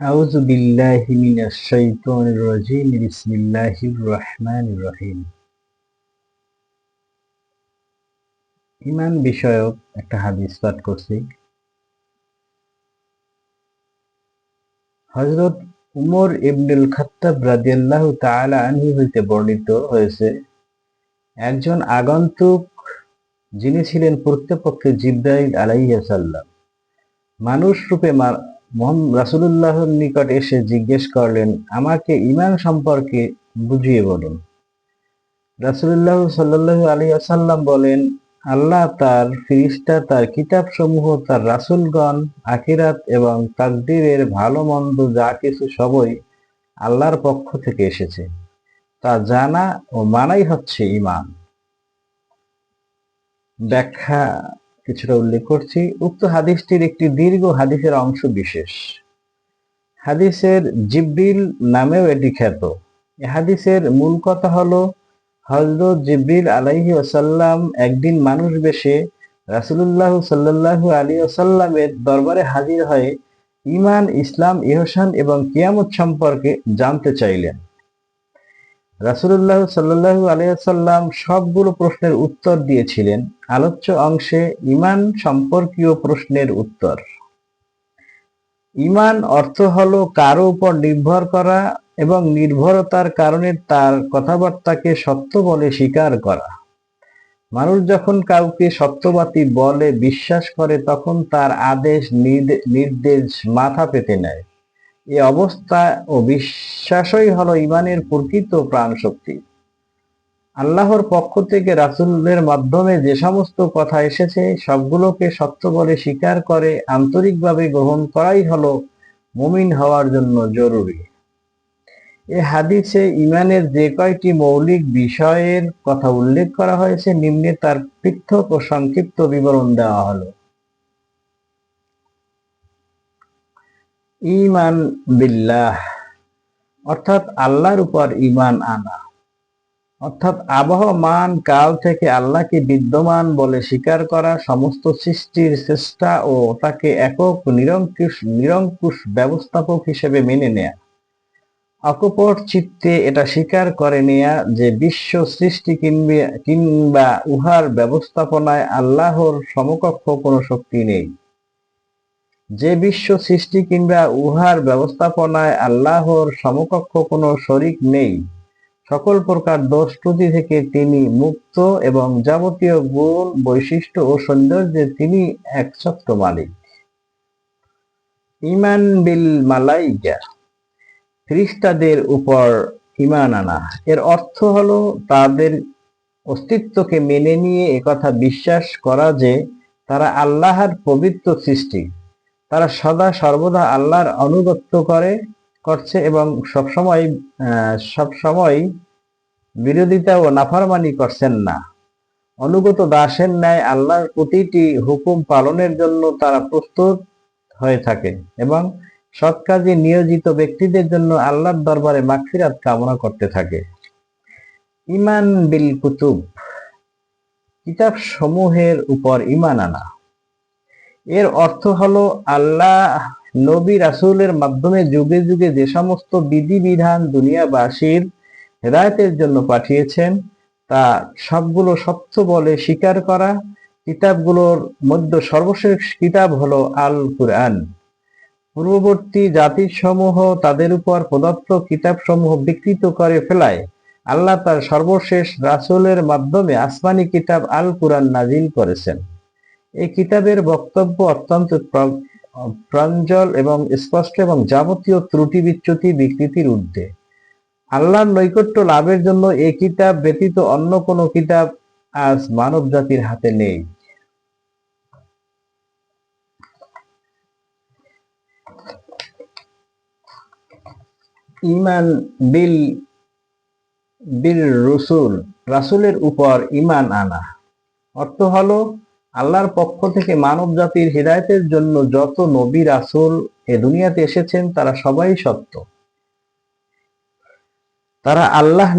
أعوذ بالله من الشيطان الرجيم بسم الله الرحمن الرحيم ইমান বিষয়ক একটা হাদিস পাঠ করছি হযরত উমর ইবনুল খাত্তাব রাদিয়াল্লাহু তাআলা আনহু হইতে বর্ণিত হয়েছে একজন আগন্তুক যিনি ছিলেন প্রকৃতপক্ষে জিব্রাইল আলাইহিস সালাম মানুষ রূপে রাসূলুল্লাহর নিকট এসে জিজ্ঞেস করলেন, আমাকে ঈমান সম্পর্কে বুঝিয়ে বলুন। রাসূলুল্লাহ সাল্লাল্লাহু আলী আসাল্লাম বলেন, আল্লাহ তার ফিরিস্তা, তার কিতাব সমূহ তার রাসূলগণ, আখিরাত এবং তাকদীরের ভালো মন্দ যা কিছু সবই আল্লাহর পক্ষ থেকে এসেছে। তা জানা ও মানাই হচ্ছে ইমান ব্যাখ্যা কিছুটা উল্লেখ করছি। উক্ত হাদিসটির একটি দীর্ঘ হাদিসের অংশ বিশেষ। হাদিসের জিব্রিল নামেও এটি খ্যাত। হাদিসের মূল কথা হলো হজরত জিব্রিল আলাইহি ওসাল্লাম একদিন মানুষ বেশে রাসুলুল্লাহ সাল্লাল্লাহু আলী ওসাল্লামের দরবারে হাজির হয়ে ইমান ইসলাম, ইহসান এবং কিয়ামত সম্পর্কে জানতে চাইলেন। রাসুলুল্লাহ সাল্লাহু আলিয়াল্লাম সবগুলো প্রশ্নের উত্তর দিয়েছিলেন। আলোচ্য অংশে ইমান সম্পর্কীয় প্রশ্নের উত্তর। ইমান অর্থ হলো কারও উপর নির্ভর করা এবং নির্ভরতার কারণে তার কথাবার্তাকে সত্য বলে স্বীকার করা। মানুষ যখন কাউকে সত্যবাদী বলে বিশ্বাস করে, তখন তার আদেশ নির্দেশ মাথা পেতে নেয়। এ অবস্থা ও বিশ্বাসই হলো ইমানের প্রকৃত প্রাণ শক্তি আল্লাহর পক্ষ থেকে রাসুলের মাধ্যমে যে সমস্ত কথা এসেছে, সবগুলোকে সত্য বলে স্বীকার করে আন্তরিকভাবে গ্রহণ করাই হলো মুমিন হওয়ার জন্য জরুরি। এ হাদিসে ইমানের যে কয়টি মৌলিক বিষয়ের কথা উল্লেখ করা হয়েছে, নিম্নে তার পৃথক ও সংক্ষিপ্ত বিবরণ দেওয়া হলো। ইমান বিল্লাহ, অর্থাৎ আল্লাহর উপর ইমান আনা। অর্থাৎ আবহমান কাল থেকে আল্লাহকে বিদ্যমান বলে স্বীকার করা সমস্ত সৃষ্টির চেষ্টা ও তাকে একক নিরঙ্কুশ নিরঙ্কুশ ব্যবস্থাপক হিসেবে মেনে নেয়া। অকপট চিত্তে এটা স্বীকার করে নেয়া যে বিশ্ব সৃষ্টি কিনবে কিংবা উহার ব্যবস্থাপনায় আল্লাহর সমকক্ষ কোনো শক্তি নেই। যে বিশ্ব সৃষ্টি কিংবা উহার ব্যবস্থাপনায় আল্লাহর সমকক্ষ কোনো শরিক নেই। সকল প্রকার দোষ ত্রুটি থেকে তিনি মুক্ত এবং যাবতীয় গুণ, বৈশিষ্ট্য ও সৌন্দর্যে তিনি একছত্র মালিক। ইমান বিল মালাইকা খ্রিস্টাদের উপর ইমান আনা। এর অর্থ হলো তাদের অস্তিত্বকে মেনে নিয়ে একথা বিশ্বাস করা যে তারা আল্লাহর পবিত্র সৃষ্টি। তারা সদা সর্বদা আল্লাহর অনুগত্য করে, করছে এবং সবসময় সবসময় বিরোধিতা ও নাফারমানি করছেন না। অনুগত দাসের ন্যায় আল্লাহর প্রতিটি হুকুম পালনের জন্য তারা প্রস্তুত হয়ে থাকে এবং সৎ কাজে নিয়োজিত ব্যক্তিদের জন্য আল্লাহর দরবারে মাগফিরাত কামনা করতে থাকে। ইমান বিল কুতুব কিতাব সমূহের উপর ইমান আনা। এর অর্থ হলো আল্লাহ, নবী, রাসুলের মাধ্যমে যুগে যুগে যে সমস্ত বিধিবিধান দুনিয়াবাসীর হেদায়তের জন্য পাঠিয়েছেন, তা সবগুলো সত্য বলে স্বীকার করা। কিতাবগুলোর মধ্যে সর্বশেষ কিতাব হলো আল কুরআন পূর্ববর্তী জাতিসমূহ তাদের উপর প্রদত্ত কিতাবসমূহ বিকৃত করে ফেলায়। আল্লাহ তার সর্বশেষ রাসুলের মাধ্যমে আসমানি কিতাব আল কুরআন নাজিল করেছেন। এই কিতাবের বক্তব্য অত্যন্ত প্রাঞ্জল এবং স্পষ্ট এবং যাবতীয় ত্রুটি বিচ্যুতি বিকৃতির ঊর্ধ্বে। আল্লাহর নৈকট্য লাভের জন্য এই কিতাব ব্যতীত অন্য কোনো কিতাব আজ মানব জাতির হাতে নেই। ইমান বিল বিল রসুল, রাসুলের উপর ইমান আনা। অর্থ হলো আল্লাহর পক্ষ থেকে মানব জাতির হৃদায়তের জন্য যত নবী, রাসুল এ দুনিয়াতে এসেছেন, তারা সবাই সত্য। তারা আল্লাহ